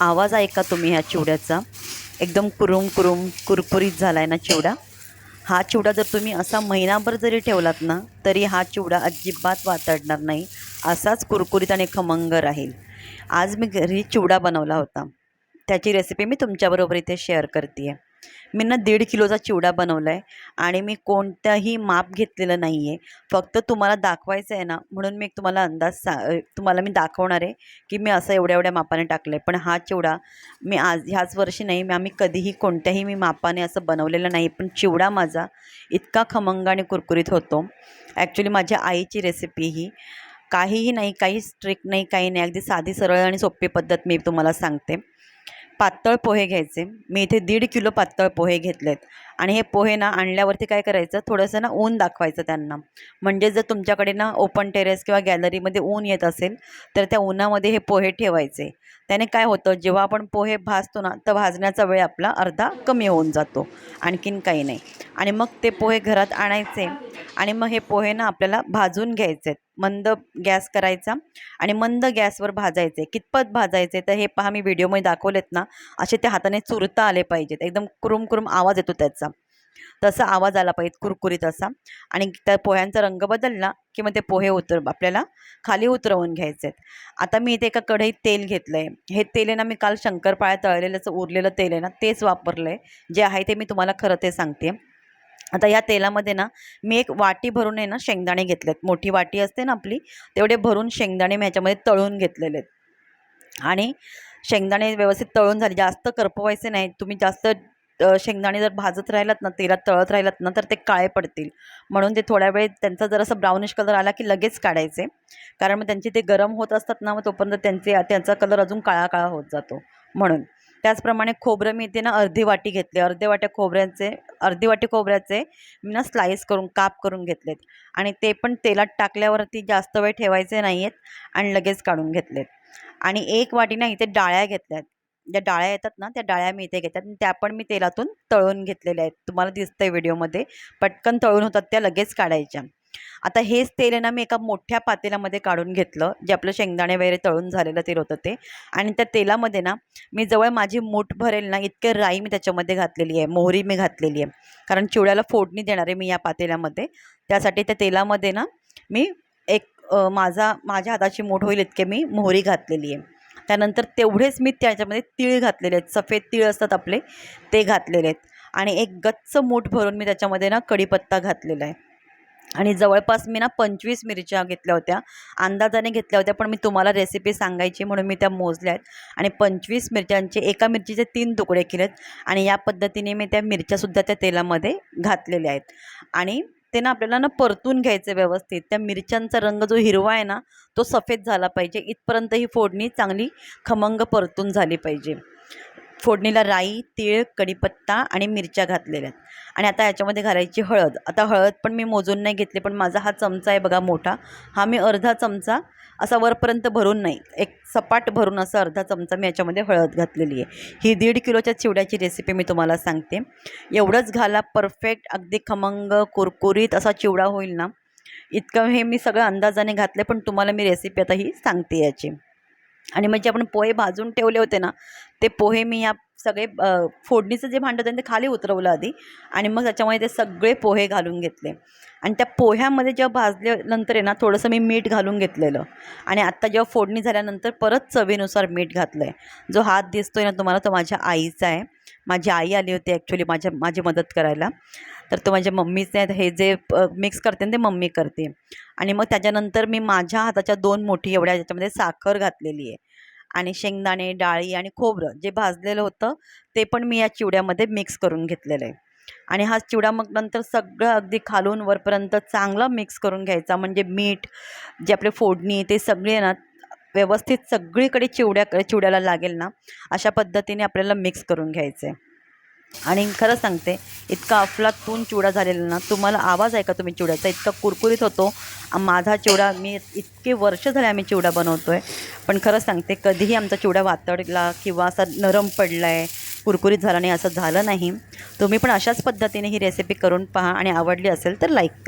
आवाज ऐका तुम्ही ह्या चिवड्याचा? एकदम कुरुम कुरुम कुरकुरीत झाला आहे ना चिवडा? हा चिवडा जर तुम्ही असा महिनाभर जरी ठेवलात ना तरी हा चिवडा अजिबात वातडणार नाही. असाच कुरकुरीत आणि खमंग राहील. आज मी घरी चिवडा बनवला होता. त्याची रेसिपी मी तुमच्याबरोबर इथे शेअर करते आहे मी ना दीड किलोचा चिवडा बनवला आहे आणि मी कोणतंही माप घेतलेलं नाही आहे फक्त तुम्हाला दाखवायचं आहे ना म्हणून मी एक तुम्हाला अंदाज सा तुम्हाला मी दाखवणार आहे की मी असं एवढ्या एवढ्या मापाने टाकलं आहे पण हा चिवडा मी आज ह्याच वर्षी नाही मी आम्ही कधीही कोणत्याही मी मापाने असं बनवलेलं नाही. पण चिवडा माझा इतका खमंग आणि कुरकुरीत होतो. ॲक्च्युली माझ्या आईची रेसिपी ही काहीही नाही काही स्ट्रिक्ट नाही काही नाही. अगदी साधी सरळ आणि सोपी पद्धत मी तुम्हाला सांगते. पातळ पोहे घ्यायचे. मी इथे दीड किलो पातळ पोहे घेतले आहेत आणि हे पोहे ना आणल्यावरती काय करायचं? थोडंसं ना ऊन दाखवायचं त्यांना. म्हणजे जर तुमच्याकडे ना ओपन टेरेस किंवा गॅलरीमध्ये ऊन येत असेल तर त्या उन्हामध्ये हे पोहे ठेवायचे. त्याने काय होतं? जेव्हा आपण पोहे भाजतो ना तर भाजण्याचा वेळ आपला अर्धा कमी होऊन जातो. आणखीन काही नाही. आणि मग ते पोहे घरात आणायचे आणि मग हे पोहे ना आपल्याला भाजून घ्यायचे. मंद गॅस करायचा आणि मंद गॅसवर भाजायचे. कितपत भाजायचे? तर हे पहा मी व्हिडिओमध्ये दाखवलेत ना असे ते हाताने चुरता आले पाहिजेत. एकदम कुरुम कुरुम आवाज येतो त्याचा. तसा आवाज आला पाहिजे कुरकुरीत असा. आणि त्या पोह्यांचा रंग बदलला की मग ते पोहे उतर आपल्याला खाली उतरवून घ्यायचे आहेत आता मी इथे एका कढईत तेल घेतलं आहे हे तेल आहे ना मी काल शंकरपाळ्या तळलेल्याचं उरलेलं तेल आहे ना तेच वापरलं आहे जे आहे ते मी तुम्हाला खरं ते सांगते. आता या तेलामध्ये ना मी एक वाटी भरून आहे ना शेंगदाणे घेतलेत. मोठी वाटी असते ना आपली तेवढे भरून शेंगदाणे मी ह्याच्यामध्ये तळून घेतलेले आहेत आणि शेंगदाणे व्यवस्थित तळून झाले. जास्त करपवायचे नाही तुम्ही जास्त शेंगदाणे जर भाजत राहिलात ना तेलात तळत राहिलात ना तर ते काळे पडतील. म्हणून ते थोड्या वेळ त्यांचा असं ब्राउनिश कलर आला की लगेच काढायचे. कारण मग त्यांचे ते गरम होत असतात ना मग तोपर्यंत त्यांचे त्यांचा कलर अजून काळा काळा होत जातो. म्हणून. त्याचप्रमाणे खोबरं मी इथे ना अर्धी वाटी घेतले. अर्ध्या वाट्या खोबऱ्याचे अर्धी वाटी खोबऱ्याचे मी ना स्लाईस करून काप करून घेतलेत. आणि ते पण तेलात टाकल्यावरती जास्त वेळ ठेवायचे नाही आहेत आणि लगेच काढून घेतलेत. आणि एक वाटी ना इथे डाळ्या घेतल्यात. ज्या डाळ्या येतात ना त्या डाळ्या मी इथे घेतात आणि त्या पण मी तेलातून तळून घेतलेल्या आहेत. तुम्हाला दिसतंय व्हिडिओमध्ये. पटकन तळून होतात त्या लगेच काढायच्या. आता हेच तेल आहे ना मी एका मोठ्या पातेल्यामध्ये काढून घेतलं. जे आपलं शेंगदाणे वगैरे तळून झालेलं तेल होतं ते. आणि त्या तेलामध्ये ना मी जवळ माझी मूठ भरेल ना इतके राई मी त्याच्यामध्ये घातलेली आहे. मोहरी मी घातलेली आहे. कारण चिवड्याला फोडणी देणार आहे मी या पातेल्यामध्ये. त्यासाठी त्या तेलामध्ये ना मी एक माझा माझ्या हाताची मूठ होईल इतके मी मोहरी घातलेली आहे. त्यानंतर तेवढेच मी त्याच्यामध्ये तीळ घातलेले आहेत. सफेद तीळ असतात आपले ते घातलेले आहेत. आणि एक गच्च मूठ भरून मी त्याच्यामध्ये ना कढीपत्ता घातलेला आहे. आणि जवळपास मी ना पंचवीस मिरच्या घेतल्या होत्या. अंदाजाने घेतल्या होत्या पण मी तुम्हाला रेसिपी सांगायची म्हणून मी त्या मोजल्या आहेत. आणि पंचवीस मिरच्यांचे एका मिरचीचे तीन तुकडे केलेत. आणि या पद्धतीने मी त्या मिरच्यासुद्धा त्या तेलामध्ये घातलेल्या आहेत. आणि ते ना आपल्याला ना परतून घ्यायचं व्यवस्थित. त्या मिरच्यांचा रंग जो हिरवा आहे ना तो सफेद झाला पाहिजे. इथपर्यंत ही फोडणी चांगली खमंग परतून झाली पाहिजे. फोडणीला राई तीळ कढीपत्ता आणि मिरच्या घातलेल्या आहेत. आणि आता याच्यामध्ये घालायची हळद. आता हळद पण मी मोजून नाही घेतली पण माझा हा चमचा आहे बघा मोठा. हा मी अर्धा चमचा असा वरपर्यंत भरून नाही. एक सपाट भरून असा अर्धा चमचा मी याच्यामध्ये हळद घातलेली आहे. ही दीड किलोच्या चिवड्याची रेसिपी मी तुम्हाला सांगते. एवढंच घाला परफेक्ट अगदी खमंग कुरकुरीत असा चिवडा होईल ना. इतकं हे मी सगळं अंदाजाने घातले पण तुम्हाला मी रेसिपी आता ही सांगते याची. आणि म्हणजे आपण पोहे भाजून ठेवले होते ना ते पोहे मी या सगळे फोडणीचं जे भांडं होतं ते खाली उतरवलं आधी आणि मग त्याच्यामध्ये ते सगळे पोहे घालून घेतले. आणि त्या पोह्यामध्ये जेव्हा भाजल्यानंतर आहे ना थोडंसं मी मीठ घालून घेतलेलं. आणि आत्ता जेव्हा फोडणी झाल्यानंतर परत चवीनुसार मीठ घातलं आहे जो हात दिसतोय ना तुम्हाला तो माझ्या आईचा आहे. माझी आई आली होती ॲक्च्युली माझ्या माझी मदत करायला. तर तो माझ्या मम्मीचे आहेत हे जे मिक्स करते ना ते मम्मी करते. आणि मग त्याच्यानंतर मी माझ्या हाताच्या दोन मोठी एवढ्या याच्यामध्ये साखर घातलेली आहे. आणि शेंगदाणे डाळी आणि खोबरं जे भाजलेलं होतं ते पण मी या चिवड्यामध्ये मिक्स करून घेतलेलं आहे. आणि हा चिवडा मग नंतर सगळं अगदी खालून वरपर्यंत चांगला मिक्स करून घ्यायचा. म्हणजे मीठ जे आपले फोडणी ते सगळे ना व्यवस्थित सगळीकडे चिवड्या चिवड्याला लागेल ना अशा पद्धतीने आपल्याला मिक्स करून घ्यायचं आहे आणि खरं सांगते इतका अफलातून चिवडा झालेला ना तुम्हाला आवाज आहे का तुम्ही चिवड्याचा. इतका कुरकुरीत होतो. माझा चिवडा मी इतके वर्ष झाले आम्ही चिवडा बनवतो आहे पण खरं सांगते कधीही आमचा चिवडा वातडला किंवा असा नरम पडला आहे कुरकुरीत झाला नाही असं झालं नाही. तुम्ही पण अशाच पद्धतीने ही रेसिपी करून पहा आणि आवडली असेल तर लाईक करा.